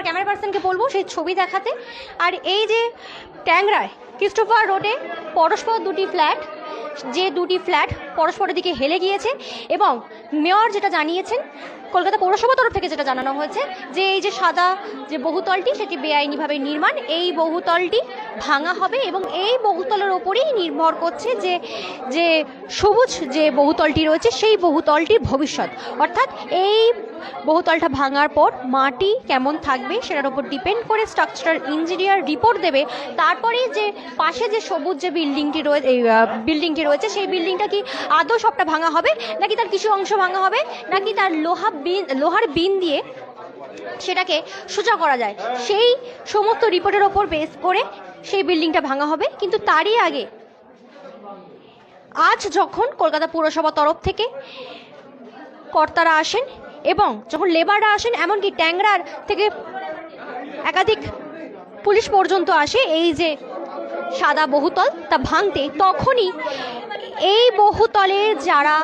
আমার ক্যামেরা পার্সনকে বলব সেই ছবি দেখাতে। আর এই যে ট্যাংরায়, ক্রিস্টোফার রোডে পরস্পর দুটি ফ্ল্যাট, যে দুটি ফ্ল্যাট পরস্পরের দিকে হেলে গিয়েছে এবং মেয়র যেটা জানিয়েছেন কলকাতা পৌরসভা তরফ থেকে যেটা জানানো হয়েছে যে এই যে সাদা যে বহুতলটি সেটি বেআইনিভাবে নির্মাণ, এই বহুতলটি ভাঙা হবে এবং এই বহুতলের ওপরেই নির্ভর করছে যে যে সবুজ যে বহুতলটি রয়েছে সেই বহুতলটির ভবিষ্যৎ। অর্থাৎ এই বহুতলটা ভাঙার পর মাটি কেমন থাকবে সেটার উপর ডিপেন্ড করে স্ট্রাকচারাল ইঞ্জিনিয়ার রিপোর্ট দেবে। তারপরে যে পাশে যে সবুজ যে বিল্ডিংটি রয়েছে বিল্ডিংটি রয়েছে সেই বিল্ডিংটা কি আদৌ সবটা ভাঙা হবে নাকি তার কিছু অংশ ভাঙা হবে নাকি তার লোহা বিন, লোহার বিন দিয়ে সেটাকে সোজা করা যায়। সেই সমস্ত রিপোর্টের ওপর বেস করে সেই বিল্ডিংটা ভাঙা হবে। কিন্তু তারই আগে আজ যখন কলকাতা পুরসভা তরফ থেকে কর্তারা আসেন এবং যখন লেবাররা আসেন, এমনকি ট্যাংরার থেকে একাধিক পুলিশ পর্যন্ত আসে, এই যে সাদা বহুতল তা ভাঙতে তখনই এই বহুতলে যারা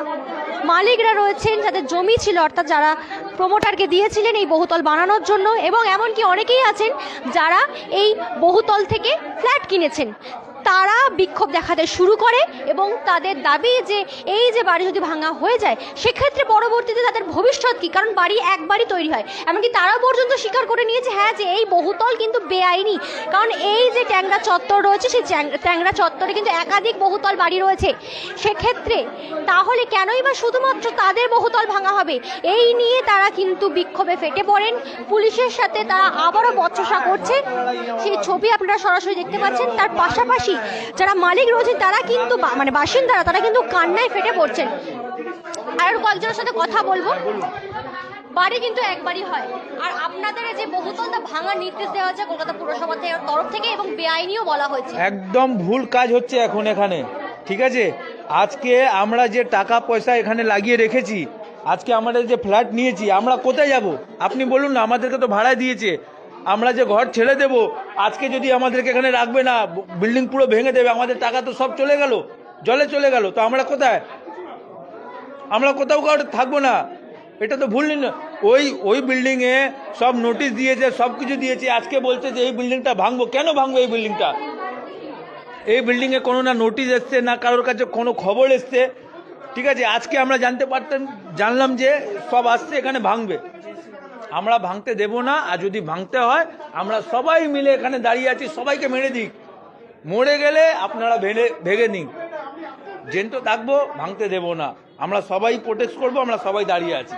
মালিকরা রয়েছেন, যাদের জমি ছিল, অর্থাৎ যারা প্রমোটারকে দিয়েছিলেন এই বহুতল বানানোর জন্য, এবং এমনকি অনেকেই আছেন যারা এই বহুতল থেকে ফ্ল্যাট কিনেছেন। তারা বিক্ষোভ দেখাতে শুরু করে এবং তাদের দাবি যে এই যে বাড়ি যদি ভাঙা হয়ে যায়, সেক্ষেত্রে পরবর্তীতে তাদের ভবিষ্যৎ কী? কারণ বাড়ি একবারই তৈরি হয়। এমনকি তারাও পর্যন্ত স্বীকার করে নিয়েছে হ্যাঁ যে এই বহুতল কিন্তু বেআইনি। কারণ এই যে ট্যাংরা চত্বর রয়েছে, সেই ট্যাং- ট্যাংরা চত্বরে কিন্তু একাধিক বহুতল বাড়ি রয়েছে। সেক্ষেত্রে তাহলে কেনই বা শুধুমাত্র তাদের বহুতল ভাঙা হবে? এই নিয়ে তারা কিন্তু বিক্ষোভে ফেটে পড়েন। পুলিশের সাথে তারা আবারও বচসা করছে। সেই ছবি আপনারা সরাসরি দেখতে পাচ্ছেন। তার পাশাপাশি যারা মালিক রয়েছেন, তারা কিন্তু মানে বাসিন্দারা, তারা কিন্তু কান্নায় ফেটে পড়ছেন। আর কয়েকজনের সাথে কথা বলব। বাড়ি কিন্তু একবারই হয়। আর আপনাদের যে বহুতলটা ভাঙার নির্দেশ দেওয়া হয়েছে কলকাতা পুরসভা থেকে- তরফ থেকে এবং বেআইনিও বলা হয়েছে। একদম ভুল কাজ হচ্ছে এখন এখানে। ঠিক আছে? আজকে আমরা যে টাকা পয়সা এখানে লাগিয়ে রেখেছি, আজকে আমাদের যে ফ্ল্যাট নিয়েছি, আমরা কোথায় যাব? আপনি বলুন না, আমাদেরকে তো ভাড়া দিয়েছে। আমরা যে ঘর ছেড়ে দেব আজকে যদি আমাদেরকে এখানে রাখবে না, বিল্ডিং পুরো ভেঙে দেবে, আমাদের টাকা তো সব চলে গেল, জলে চলে গেল, তো আমরা কোথায়? আমরা কোথাও কারও থাকব না। এটা তো ভুল না ওই ওই বিল্ডিংয়ে সব নোটিশ দিয়েছে, সব কিছু দিয়েছে, আজকে বলছে যে এই বিল্ডিংটা ভাঙবো। কেন ভাঙবো এই বিল্ডিংটা এই বিল্ডিংয়ে কোনো না নোটিশ এসছে, না কারোর কাছে কোনো খবর এসছে। ঠিক আছে, আজকে আমরা জানতে পারতাম, জানলাম যে সব আসছে, এখানে ভাঙবে। আমরা ভাঙতে দেব না আর যদি ভাঙতে হয় আমরা সবাই মিলে এখানে দাঁড়িয়ে আছি সবাইকে মেরে দিক। মরে গেলে আপনারা ভেঙে ভেঙে নিন। জেন তো থাকব ভাঙতে দেব না। আমরা সবাই প্রোটেস্ট করব আমরা সবাই দাঁড়িয়ে আছি।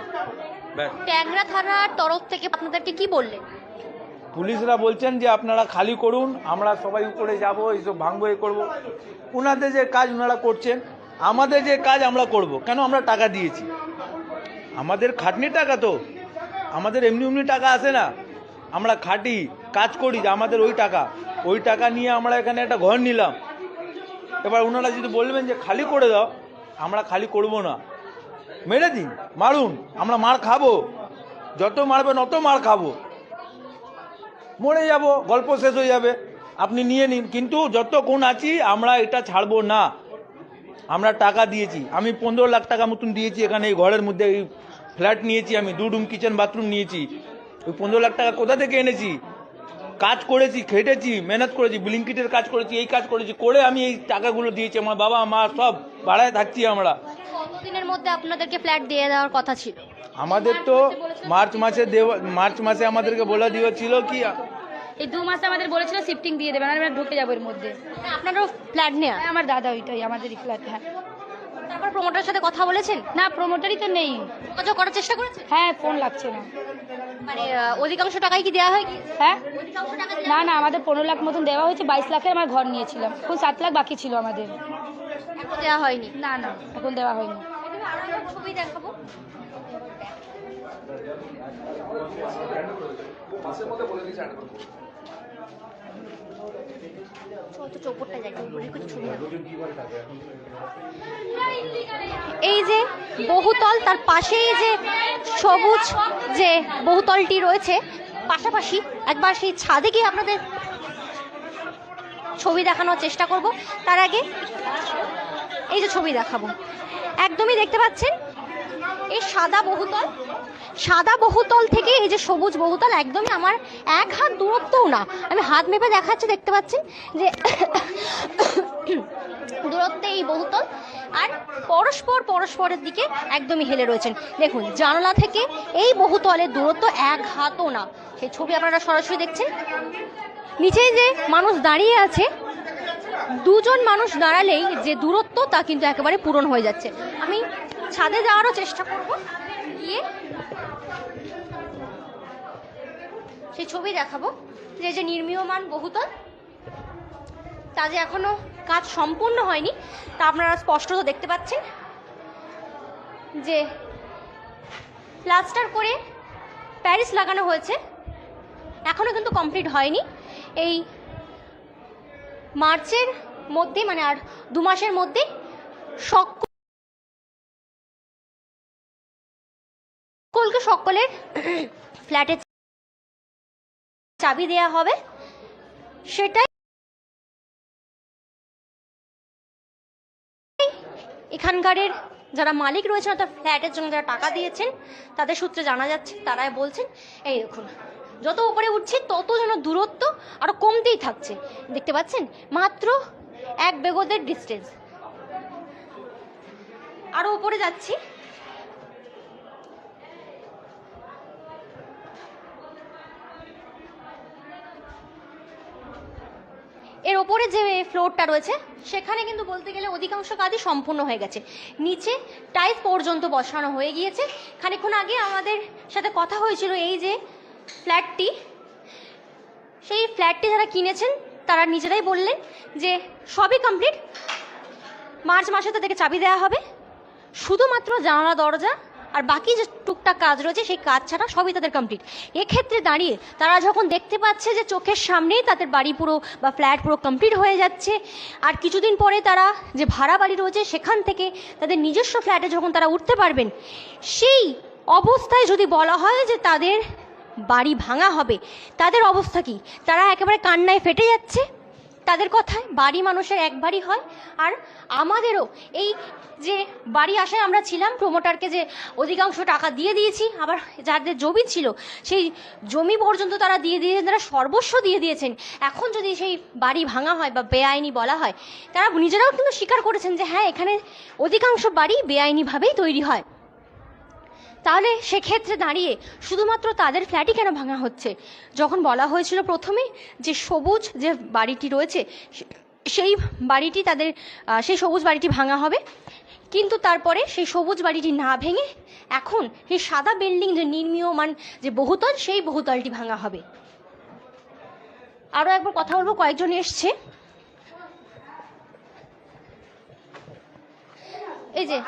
ট্যাংরা থানার তরফ থেকে আপনাদেরকে কি বললেন? পুলিশরা বলছেন যে আপনারা খালি করুন আমরা সবাই উপরে যাব এইসব ভাঙবো এ করব। ওনাদের যে কাজ ওনারা করছেন আমাদের যে কাজ আমরা করব। কেন আমরা টাকা দিয়েছি? আমাদের খাটনির টাকা তো। আমাদের এমনি এমনি টাকা আসে না। আমরা খাটি, কাজ করি যে আমাদের ওই টাকা। ওই টাকা নিয়ে আমরা এখানে একটা ঘর নিলাম। এবার ওনারা যদি বলবেন যে খালি করে দাও, আমরা খালি করব না। মেরে দিন, মারুন, আমরা মার খাব। যত মারবেন অত মার খাব। মরে যাব, গল্প শেষ হয়ে যাবে। আপনি নিয়ে নিন, কিন্তু যত যতক্ষণ আছি, আমরা এটা ছাড়বো না। আমরা টাকা দিয়েছি। আমি পনেরো লাখ টাকা মতন দিয়েছি এখানে এই ঘরের মধ্যে, এই ফ্ল্যাট নিয়েছি আমি দু রুম কিচেন বাথরুম নিয়েছি। ওই পনেরো লাখ টাকা কোথা থেকে এনেছি? কাজ করেছি খেটেছি মেহনত করেছি ব্লিঙ্কিটের কাজ করেছি এই কাজ করেছি করে আমি এই টাকাগুলো দিয়েছি আমার বাবা মা সব ভাড়ায় থাকছি আমরা। কতদিনের মধ্যে আপনাদেরকে ফ্ল্যাট দিয়ে দেওয়ার কথা ছিল? আমাদের তো মার্চ মাসে দেওয়া মার্চ মাসে আমাদেরকে বলে ছিল কি এই দু মাসে আমাদের বলেছিল শিফটিং দিয়ে দেবেন আর আমরা ঢুকে যাব এর মধ্যে। আপনারও ফ্ল্যাট নেওয়া হ্যাঁ, আমার দাদা ওইটাই আমাদেরই ফ্ল্যাট হ্যাঁ। তারপর প্রমোটারের সাথে কথা বলেছেন? না প্রমোটারই তো নেই। যোগাযোগ করার চেষ্টা করেছেন? হ্যাঁ ফোন লাগছে না। মানে আহ, অধিকাংশ টাকাই কি দেওয়া হয় কি? হ্যাঁ? অধিকাংশ টাকা না না আমাদের পনেরো লাখ মতন দেওয়া হয়েছে বাইশ লাখের আমার ঘর নিয়েছিলাম। এখন সাত লাখ বাকি ছিল আমাদের। এখন দেওয়া হয়নি? না না এখন দেওয়া হয়নি। আরও একটা ছবি দেখাবো। চল তো চৌপটটা এই যে বহুতল, তার পাশেই যে সবুজ যে বহুতলটি রয়েছে, পাশাপাশি একবার সেই ছাদে গিয়ে আপনাদের ছবি দেখানোর চেষ্টা করব। তার আগে এই যে ছবি দেখাবো। একদমই দেখতে পাচ্ছেন, এই সাদা বহুতল সাদা বহুতল থেকে এই যে সবুজ বহুতল একদমই আমার এক হাত দূরত্বও না। আমি হাত মেপে দেখাচ্ছি, দেখতে পাচ্ছেন যে দূরত্বে এই বহুতল আর পরস্পর পরস্পরের দিকে একদমই হেলে রয়েছেন। দেখুন, জানলা থেকে এই বহুতলের দূরত্ব এক হাতও না। সেই ছবি আপনারা সরাসরি দেখছেন। নিচে যে মানুষ দাঁড়িয়ে আছে, দুজন মানুষ দাঁড়ালেই যে দূরত্ব তা কিন্তু একেবারে পূরণ হয়ে যাচ্ছে। আমি ছাদে যাওয়ারও চেষ্টা করব গিয়ে সেই ছবি দেখাবো, যে যে নির্মীয়মান বহুতল, তা যে এখনও কাজ সম্পূর্ণ হয়নি, তা আপনারা স্পষ্টত দেখতে পাচ্ছেন যে প্লাস্টার করে প্যারিস লাগানো হয়েছে, এখনও কিন্তু কমপ্লিট হয়নি। এই মার্চের মধ্যে মানে আর দু মাসের মধ্যে সকলকে সকলের ফ্ল্যাটে চাবি দেয়া হবে, সেটাই এখানকারের যারা মালিক রয়েছেন, অর্থাৎ ফ্ল্যাটের জন্য যারা টাকা দিয়েছেন, তাদের সূত্রে জানা যাচ্ছে, তারাই বলছেন, এই দেখুন, যত উপরে উঠছি, তত যেন দূরত্ব আরও কমতেই থাকছে। দেখতে পাচ্ছেন, মাত্র এক বেগদের ডিস্টেন্স আরও উপরে যাচ্ছি। এর ওপরে যে ফ্লোরটা রয়েছে, সেখানে কিন্তু বলতে গেলে অধিকাংশ কাজই সম্পূর্ণ হয়ে গেছে। নিচে টাইলস পর্যন্ত বসানো হয়ে গিয়েছে। খানিকক্ষণ আগে আমাদের সাথে কথা হয়েছিল এই যে ফ্ল্যাটটি সেই ফ্ল্যাটটি যারা কিনেছেন, তারা নিজেরাই বললেন যে সবই কমপ্লিট মার্চ মাসে তাদেরকে চাবি দেওয়া হবে। শুধুমাত্র জানালা, দরজা আর বাকি যে টুকটাক কাজ রয়েছে, সেই কাজ ছাড়া সবই তাদের কমপ্লিট এক্ষেত্রে দাঁড়িয়ে তারা যখন দেখতে পাচ্ছে যে চোখের সামনেই তাদের বাড়ি পুরো বা ফ্ল্যাট পুরো কমপ্লিট হয়ে যাচ্ছে, আর কিছুদিন পরে তারা যে ভাড়া বাড়ি রয়েছে সেখান থেকে তাদের নিজস্ব ফ্ল্যাটে যখন তারা উঠতে পারবেন, সেই অবস্থায় যদি বলা হয় যে তাদের বাড়ি ভাঙা হবে, তাদের অবস্থা কি? তারা একেবারে কান্নায় ফেটে যাচ্ছে? তাদের কথায় বাড়ি মানুষের একবারই হয়। আর আমাদেরও এই যে বাড়ি আসায় আমরা ছিলাম প্রমোটারকে যে অধিকাংশ টাকা দিয়ে দিয়েছি, আবার যাদের জমি ছিল, সেই জমি পর্যন্ত তারা দিয়ে দিয়েছেন, তারা সর্বস্ব দিয়ে দিয়েছেন। এখন যদি সেই বাড়ি ভাঙা হয় বা বেআইনি বলা হয়, তারা নিজেরাও কিন্তু স্বীকার করেছেন যে হ্যাঁ এখানে অধিকাংশ বাড়ি বেআইনিভাবেই তৈরি হয়। তাহলে সেক্ষেত্রে দাঁড়িয়ে শুধুমাত্র তাদের ফ্ল্যাটই কেন ভাঙা হচ্ছে? যখন বলা হয়েছিল প্রথমে যে সবুজ যে বাড়িটি রয়েছে সেই বাড়িটি তাদের সেই সবুজ বাড়িটি ভাঙা হবে। কিন্তু তারপরে সেই সবুজ বাড়িটি না ভেঙে এখন সেই সাদা বিল্ডিং যে নির্মীয়মান যে বহুতল, সেই বহুতলটি ভাঙা হবে। আরও একবার কথা বলব, কয়েকজন এসছে। এই যে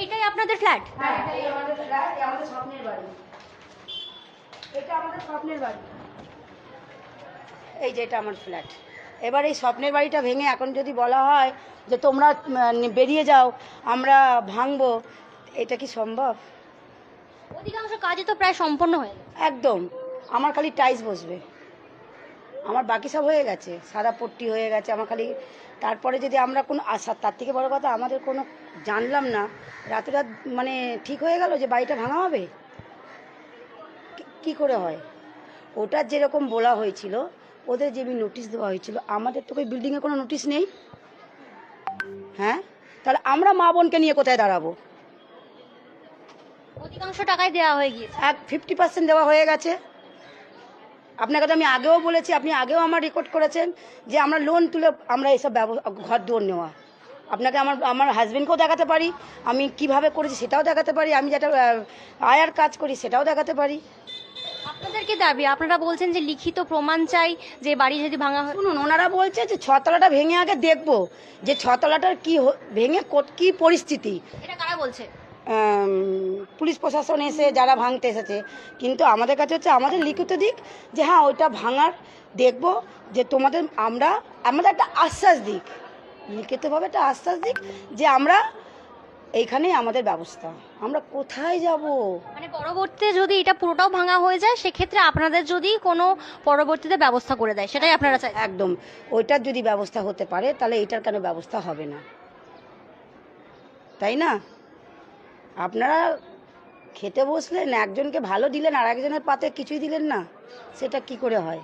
এইটাই আপনাদের ফ্ল্যাট? হ্যাঁ এটাই আমাদের ফ্ল্যাট আমাদের স্বপ্নের বাড়ি। এটা আমাদের স্বপ্নের বাড়ি। এই যে এটা আমার ফ্ল্যাট। এবার এই স্বপ্নের বাড়িটা ভেঙে এখন যদি বলা হয় যে তোমরা বেরিয়ে যাও আমরা ভাঙবো এটা কি সম্ভব? অধিকাংশ কাজই তো প্রায় সম্পন্ন হয়ে একদম। আমার খালি টাইস বসবে। আমার বাকি সব হয়ে গেছে সাদা পট্টি হয়ে গেছে আমার খালি তারপরে যদি আমরা কোনো আশা তার থেকে বড় কথা আমাদের কোনো জানলাম না রাতে রাত মানে ঠিক হয়ে গেল যে বাড়িটা ভাঙা হবে? কি- করে হয়? ওটার যেরকম বলা হয়েছিল ওদের যে নোটিশ দেওয়া হয়েছিল আমাদের তো ওই বিল্ডিংয়ে কোনো নোটিশ নেই। হ্যাঁ? তাহলে আমরা মা বোনকে নিয়ে কোথায় দাঁড়াবো? অধিকাংশ টাকাই দেওয়া হয়ে গিয়েছে। এক ফিফটি পার্সেন্ট দেওয়া হয়ে গেছে। আপনাকে তো আমি আগেও বলেছি আপনি আগেও আমার রেকর্ড করেছেন যে আমরা লোন তুলে আমরা এসব ঘর দুয়ার নেওয়া। আপনাকে আমার আমার হাজব্যান্ডকেও দেখাতে পারি আমি কীভাবে করেছি সেটাও দেখাতে পারি আমি যেটা আয়ার কাজ করি সেটাও দেখাতে পারি। আপনাদের কি দাবি? আপনারা বলছেন যে লিখিত প্রমাণ চাই যে বাড়ি যদি ভাঙা হয় শুনুন ওনারা বলছে যে ছতলাটা ভেঙে আগে দেখব যে ছতলাটার কি ভেঙে কি পরিস্থিতি। এটা কারা বলছে? পুলিশ প্রশাসন এসে যারা ভাঙতে এসেছে। কিন্তু আমাদের কাছে হচ্ছে আমাদের লিখিত দিক যে হ্যাঁ ওইটা ভাঙার দেখব যে তোমাদের আমরা আমাদের একটা আশ্বাস দিক। লিখিতভাবে একটা আশ্বাস দিক যে আমরা এইখানেই আমাদের ব্যবস্থা। আমরা কোথায় যাব? মানে পরবর্তীতে যদি এটা পুরোটাও ভাঙা হয়ে যায় সেক্ষেত্রে আপনাদের যদি কোনো পরবর্তীতে ব্যবস্থা করে দেয় সেটাই আপনারা চাই। একদম। ওইটার যদি ব্যবস্থা হতে পারে তাহলে এটার কেন ব্যবস্থা হবে না? তাই না? আপনারা খেতে বসলেন, একজনকে ভালো দিলেন আর একজনের পাতে কিছুই দিলেন না, সেটা কি করে হয়?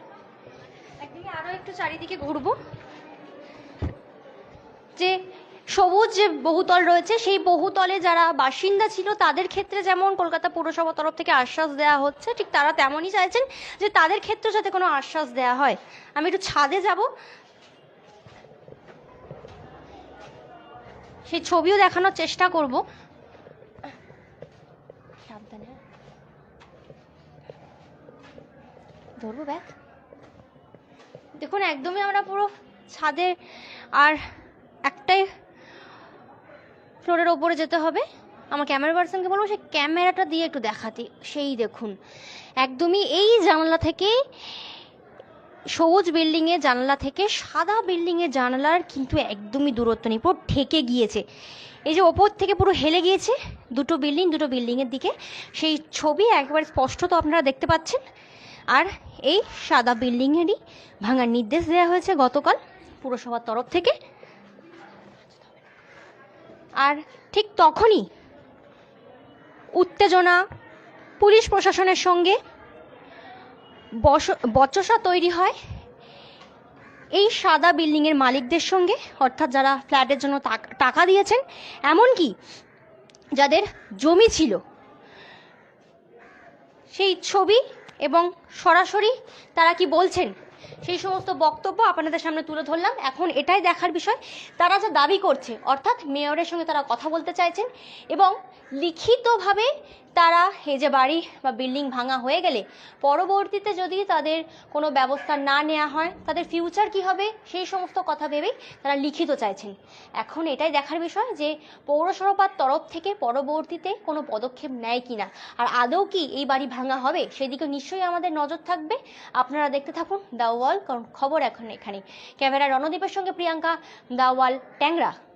একদিকে আরও একটু চারিদিকে ঘুরবো। যে সবুজ যে বহুতল রয়েছে, সেই বহুতলে যারা বাসিন্দা ছিল, তাদের ক্ষেত্রে যেমন কলকাতা পৌরসভা তরফ থেকে আশ্বাস দেওয়া হচ্ছে, ঠিক তারা তেমনই চাইছেন যে তাদের ক্ষেত্রে যাতে কোনো আশ্বাস দেওয়া হয়। আমি একটু ছাদে যাব। সেই ছবিও দেখানোর চেষ্টা করব সাবধানে হ্যাঁ। ধরবো ব্যাগ? দেখুন, একদমই আমরা পুরো ছাদে আর একটাই ফ্লোরের ওপরে যেতে হবে। আমার ক্যামেরা পার্সনকে বলব, সেই ক্যামেরাটা দিয়ে একটু দেখাতে, সেই দেখুন। একদমই এই জানলা থেকে সবুজ বিল্ডিংয়ের জানলা থেকে সাদা বিল্ডিংয়ের জানলার কিন্তু একদমই দূরত্ব নেই, পুরো ঠেকে গিয়েছে। এই যে ওপর থেকে পুরো হেলে গিয়েছে দুটো বিল্ডিং, দুটো বিল্ডিংয়ের দিকে। সেই ছবি একবার স্পষ্টত আপনারা দেখতে পাচ্ছেন। আর এই সাদা বিল্ডিংয়েরই ভাঙার নির্দেশ দেওয়া হয়েছে গতকাল পুরসভার তরফ থেকে। আর ঠিক তখনই উত্তেজনা পুলিশ প্রশাসনের সঙ্গে বস, বচসা তৈরি হয় এই সাদা বিল্ডিংয়ের মালিকদের সঙ্গে, অর্থাৎ যারা ফ্ল্যাটের জন্য টাকা দিয়েছেন, এমনকি যাদের জমি ছিল, সেই ছবি এবং সরাসরি তারা কি বলছেন? সেই সমস্ত বক্তব্য আপনাদের সামনে তুলে ধরলাম। এখন এটাই দেখার বিষয়, তারা যা দাবি করছে, অর্থাৎ মেয়রের সঙ্গে তারা কথা বলতে চাইছেন এবং লিখিতভাবে তারা যে বাড়ি বা বিল্ডিং ভাঙা হয়ে গেলে পরবর্তীতে যদি তাদের কোনো ব্যবস্থা না নেওয়া হয়, তাদের ফিউচার কি হবে? সেই সমস্ত কথা ভেবেই তারা লিখিত চাইছেন। এখন এটাই দেখার বিষয় যে পৌরসভার তরফ থেকে পরবর্তীতে কোনো পদক্ষেপ নেয় কিনা। আর আদৌ কি এই বাড়ি ভাঙা হবে? সেদিকে নিশ্চয়ই আমাদের নজর থাকবে। আপনারা দেখতে থাকুন দা ওয়াল, কারণ খবর এখন এখানে ক্যামেরা রণদীপের সঙ্গে প্রিয়াঙ্কা দা ওয়াল, ট্যাংরা।